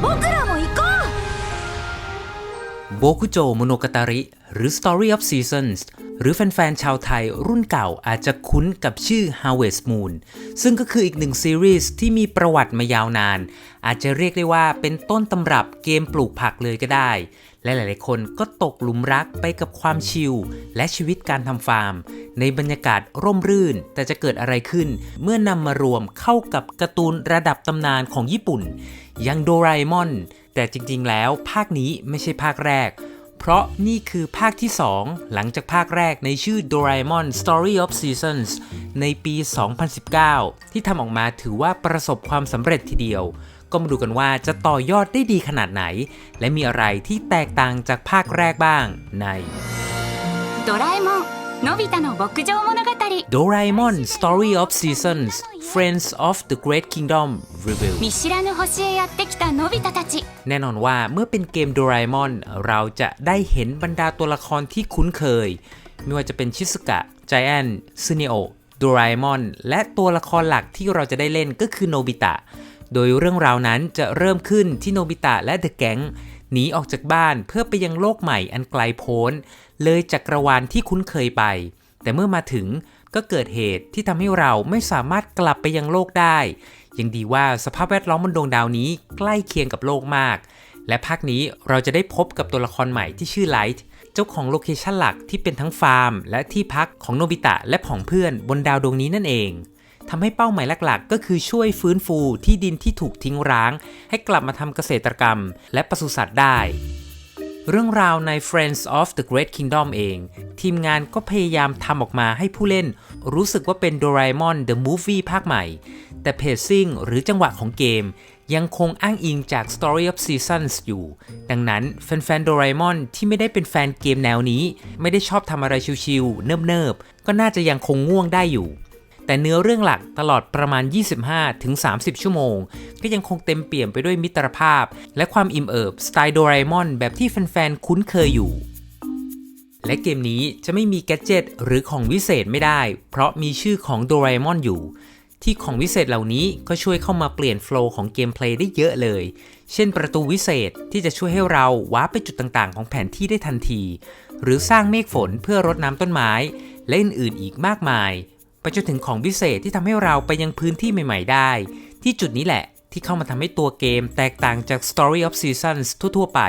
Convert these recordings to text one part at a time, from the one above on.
僕らも行こう โบคุโจโมโนก t าริ หรือ Story of Seasons หรือแฟนๆชาวไทยรุ่นเก่าอาจจะคุ้นกับชื่อ Harvest Moon ซึ่งก็คืออีกหนึ่งซีรีส์ที่มีประวัติมายาวนาน อาจจะเรียกได้ว่าเป็นต้นตำรับเกมปลูกผักเลยก็ได้ และหลายๆคนก็ตกหลุมรักไปกับความชิล และชีวิตการทำฟาร์ม ในบรรยากาศร่มรื่น แต่จะเกิดอะไรขึ้น เมื่อนำมารวมเข้ากับการ์ตูนระดับตำนานของญี่ปุ่น อย่างโดราเอมอน แต่จริงๆ แล้วภาคนี้ไม่ใช่ภาคแรก เพราะนี่คือภาคที่ 2 หลังจากภาคแรกในชื่อ Doraemon Story of Seasons ในปี 2019 ที่ทำออกมาถือว่าประสบความสำเร็จทีเดียว ก็มาดูกันว่าจะต่อยอดได้ดีขนาดไหน และมีอะไรที่แตกต่างจากภาคแรกบ้างใน Doraemon のび太の牧場物語 Doraemon Story of Seasons Friends of the Great Kingdom Review 見知らぬ星へやってきたのび太たち แน่นอนว่าเมื่อเป็นเกมโดราเอมอนเราจะได้เห็นบรรดาตัวละครที่คุ้นเคย ไม่ว่าจะเป็นชิสุกะไจแอนซึเนโอโดราเอมอนและตัวละครหลักที่เราจะได้เล่นก็คือโนบิตะ โดยเรื่องราวนั้นจะเริ่มขึ้นที่โนบิตะและเดอะแก๊ง หนีออกจากบ้านเพื่อไปยังโลกใหม่อันไกลโพ้น เลยจักรวาลที่คุ้นเคยไป แต่เมื่อมาถึงก็เกิดเหตุที่ทำให้เราไม่สามารถกลับไปยังโลกได้ ยังดีว่าสภาพแวดล้อมบนดวงดาวนี้ใกล้เคียงกับโลกมาก และภาคนี้เราจะได้พบกับตัวละครใหม่ที่ชื่อไลท์เจ้าของโลเคชันหลักที่เป็นทั้งฟาร์ม และที่พักของโนบิตะและผองเพื่อนบนดาวดวงนี้นั่นเอง ทำให้เป้าหมายหลักๆ ก็คือช่วยฟื้นฟูที่ดินที่ถูกทิ้งร้าง ให้กลับมาทำเกษตรกรรม และปศุสัตว์ได้เรื่องราวใน Friends of the Great Kingdom เอง ทีมงานก็พยายามทำออกมาให้ผู้เล่น รู้สึกว่าเป็น Doraemon the Movie ภาคใหม่ แต่เพจซิ่งหรือจังหวะของเกม ยังคงอ้างอิงจาก Story of Seasons อยู่ ดังนั้นแฟนๆ Doraemon ที่ไม่ได้เป็นแฟนเกมแนวนี้ ไม่ได้ชอบทำอะไรชิวๆเนิบๆ ก็น่าจะยังคงง่วงได้อยู่ แต่เนื้อเรื่องหลักตลอดประมาณ 25-30 ชั่วโมง ก็ยังคงเต็มเปี่ยมไปด้วยมิตรภาพ และความอิ่มเอิบสไตล์โดราเอมอนแบบที่แฟนๆ คุ้นเคยอยู่ และเกมนี้จะไม่มีแกดเจิตหรือของวิเศษไม่ได้ เพราะมีชื่อของโดราเอมอนอยู่ ที่ของวิเศษเหล่านี้ก็ช่วยเข้ามาเปลี่ยนโฟล์ของเกมเพลย์ได้เยอะเลย เช่นประตูวิเศษที่จะช่วยให้เราว้าร์ปไปจุดต่างๆ ของแผนที่ได้ทันที หรือสร้างเมฆฝนเพื่อรดน้ำต้นไม้และอื่นๆอีกมากมาย จนถึงของพิเศษที่ทำให้เราไปยังพื้นที่ใหม่ ๆ ได้ ที่จุดนี้แหละที่เข้ามาทำให้ตัวเกมแตกต่างจาก Story of Seasons ทั่ว ๆ ไป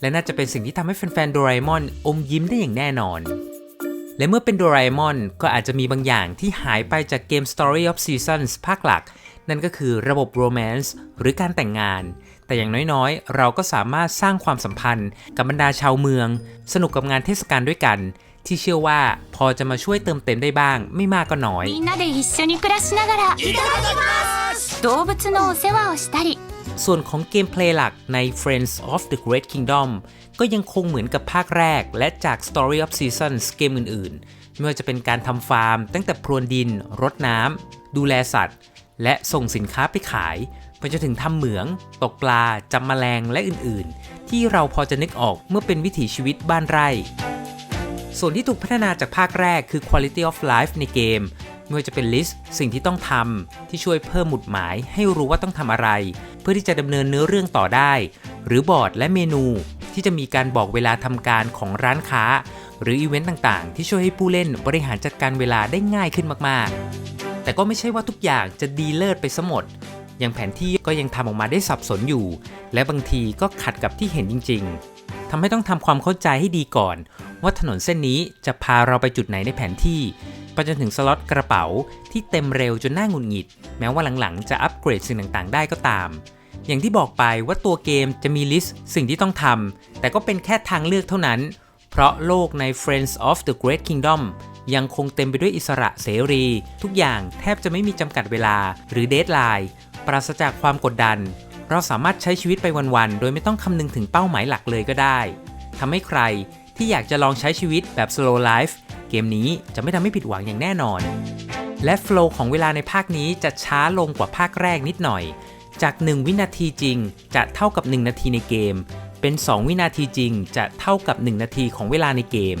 และน่าจะเป็นสิ่งที่ทำให้แฟนๆโดราเอมอนอมยิ้มได้อย่างแน่นอน และเมื่อเป็นโดราเอมอนก็อาจจะมีบางอย่างที่หายไปจากเกม Story of Seasons ภาคหลัก นั่นก็คือระบบ Romance หรือการแต่งงานแต่อย่างน้อยๆ เราก็สามารถสร้างความสัมพันธ์กับบรรดาชาวเมือง สนุกกับงานเทศกาลด้วยกัน ที่เชื่อว่าพอจะมาช่วยเติมเต็มได้บ้าง ไม่มากก็น้อยส่วนของเกมเพลย์หลักใน Friends of the Great Kingdom ก็ยังคงเหมือนกับภาคแรก และจาก Story of Seasons เกมอื่นๆ ไม่ว่าจะเป็นการทำฟาร์ม ตั้งแต่พรวนดิน รดน้ำ ดูแลสัตว์ และส่งสินค้าไปขายไปจนถึงทำเหมือง ตกปลาจำบแมลงและอื่นๆ ที่เราพอจะนึกออกเมื่อเป็นวิถีชีวิตบ้านไร่ ส่วนที่ถูกพัฒนาจากภาคแรกคือ Quality of Life ในเกมไม่ว่าจะเป็นลิสต์สิ่งที่ต้องทำที่ช่วยเพิ่มหมุดหมายให้รู้ว่าต้องทำอะไร เพื่อที่จะดำเนินเนื้อเรื่องต่อได้ หรือบอร์ดและเมนู ที่จะมีการบอกเวลาทำการของร้านค้า หรืออีเวนต์ต่างๆ ที่ช่วยให้ผู้เล่นบริหารจัดการเวลาได้ง่ายขึ้นมากๆ แต่ก็ไม่ใช่ว่าทุกอย่างจะดีเลิศไปซะหมดอย่างแผนที่ก็ยังทำออกมาได้สับสนอยู่ และบางทีก็ขัดกับที่เห็นจริง ๆทำให้ต้องทำความเข้าใจให้ดีก่อน ว่าถนนเส้นนี้จะพาเราไปจุดไหนในแผนที่ไปจนถึงสล็อตกระเป๋าที่เต็มเร็วจนน่าหงุดหงิด แม้ว่าหลังๆ จะอัปเกรดสิ่งต่างๆ ได้ก็ตาม อย่างที่บอกไปว่าตัวเกมจะมีลิสต์สิ่งที่ต้องทำแต่ก็เป็นแค่ทางเลือกเท่านั้น เพราะโลกใน Friends of the Great Kingdom ยังคงเต็มไปด้วยอิสระเสรี ทุกอย่างแทบจะไม่มีจำกัดเวลาหรือเดทไลน์ปราศจากความกดดัน เราสามารถใช้ชีวิตไปวันๆ โดยไม่ต้องคำนึงถึงเป้าหมายหลักเลยก็ได้ทำให้ใคร ที่อยากจะลองใช้ชีวิตแบบ slow life เกมนี้จะไม่ทำให้ผิดหวังอย่างแน่นอน และโฟล์ของเวลาในภาคนี้จะช้าลงกว่าภาคแรกนิดหน่อย จาก 1 วินาทีจริงจะเท่ากับ 1 นาทีในเกม เป็น 2 วินาทีจริงจะเท่ากับ 1 นาทีของเวลาในเกม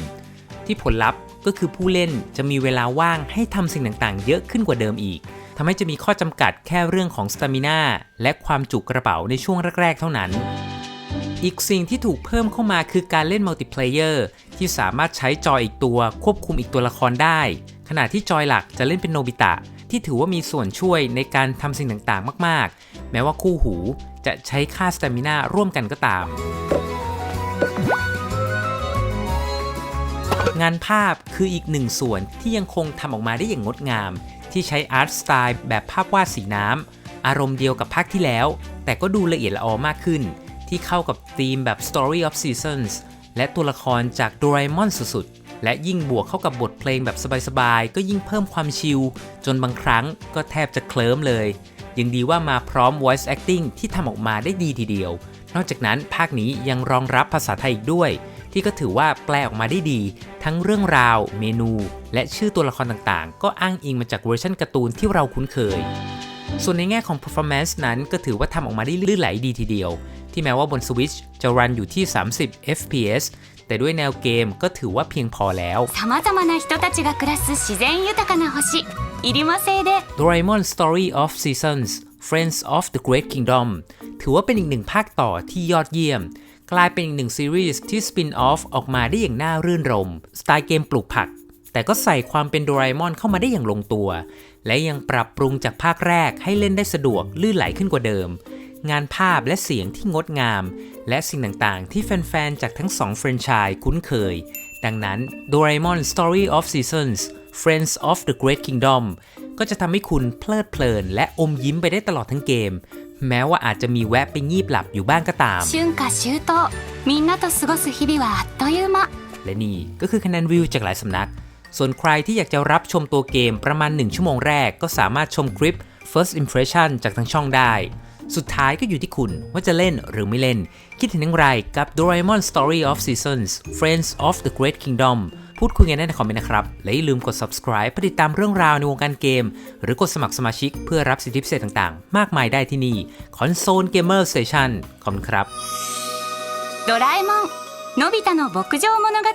ที่ผลลัพธ์ก็คือผู้เล่นจะมีเวลาว่างให้ทำสิ่งต่างๆ เยอะขึ้นกว่าเดิมอีกทำให้จะมีข้อจำกัดแค่เรื่องของสตามิน่าและความจุกระเป๋าในช่วงแรก ๆ เท่านั้น อีกสิ่งที่ถูกเพิ่มเข้ามาคือการเล่นมัลติเพลเยอร์ที่สามารถใช้จอยอีกตัวควบคุมอีกตัวละครได้ ขณะที่จอยหลักจะเล่นเป็นโนบิตะ ที่ถือว่ามีส่วนช่วยในการทำสิ่งต่างๆ มากๆ แม้ว่าคู่หูจะใช้ค่าสตามินาร่วมกันก็ตาม งานภาพคืออีกหนึ่งส่วนที่ยังคงทำออกมาได้อย่างงดงาม ที่ใช้อาร์ตสไตล์แบบภาพวาดสีน้ำอารมณ์เดียวกับภาคที่แล้ว แต่ก็ดูละเอียดละออมากขึ้น ที่เข้ากับธีมแบบ Story of Seasons และตัวละครจากโดราเอมอนสุดๆ และยิ่งบวกเข้ากับบทเพลงแบบสบายๆ ก็ยิ่งเพิ่มความชิล จนบางครั้งก็แทบจะเคลิ้มเลย ยังดีว่ามาพร้อม voice acting ที่ทำออกมาได้ดีทีเดียว นอกจากนั้นภาคนี้ยังรองรับภาษาไทยอีกด้วย ที่ก็ถือว่าแปลออกมาได้ดี ทั้งเรื่องราว เมนู และชื่อตัวละครต่างๆ ก็อ้างอิงมาจากเวอร์ชันการ์ตูนที่เราคุ้นเคย ส่วนในแง่ของ performance นั้นก็ถือว่าทำออกมาได้ลื่นไหลดีทีเดียว ที่แม้ว่าบน Switch จะรันอยู่ที่ 30 fps แต่ด้วยแนวเกมก็ถือว่าเพียงพอแล้วโดราเอมอน Story of Seasons Friends of the Great Kingdom ถือว่าเป็นอีกหนึ่งภาคต่อที่ยอดเยี่ยม กลายเป็นอีกหนึ่งซีรีส์ที่สปินออฟออกมาได้อย่างน่ารื่นรม สไตล์เกมปลูกผัก แต่ก็ใส่ความเป็นโดราอมอนเข้ามาได้อย่างลงตัว และยังปรับปรุงจากภาคแรกให้เล่นได้สะดวกลื่นไหลขึ้นกว่าเดิม งานภาพและเสียงที่งดงาม และสิ่งต่างๆ ที่แฟนๆ จากทั้งสองแฟรนไชส์คุ้นเคย ดังนั้น Doraemon Story of Seasons Friends of the Great Kingdom ก็จะทำให้คุณเพลิดเพลิน และอมยิ้มไปได้ตลอดทั้งเกม แม้ว่าอาจจะมีแวะไปงีบหลับอยู่บ้างก็ตาม 春夏秋冬みんなと過ごす日々はあっという間 และนี่ก็คือคะแนนวิวจากหลายสำนัก ส่วนใครที่อยากจะรับชมตัวเกมประมาณ 1 ชั่วโมงแรกก็สามารถชมคลิป First Impression จากทางช่องได้ สุดท้ายก็อยู่ที่คุณว่าจะเล่นหรือไม่เล่น คิดเห็นอย่างไรกับ Doraemon Story of Seasons Friends of the Great Kingdom พูดคุยกันได้ในคอมเมนต์นะครับ และอย่าลืมกด subscribe เพื่อติดตามเรื่องราวในวงการเกม หรือกดสมัครสมาชิกเพื่อรับสิทธิพิเศษต่างๆ มากมายได้ที่นี่ Console Gamer Station ขอบคุณครับ ドラえもんのび太の牧場物語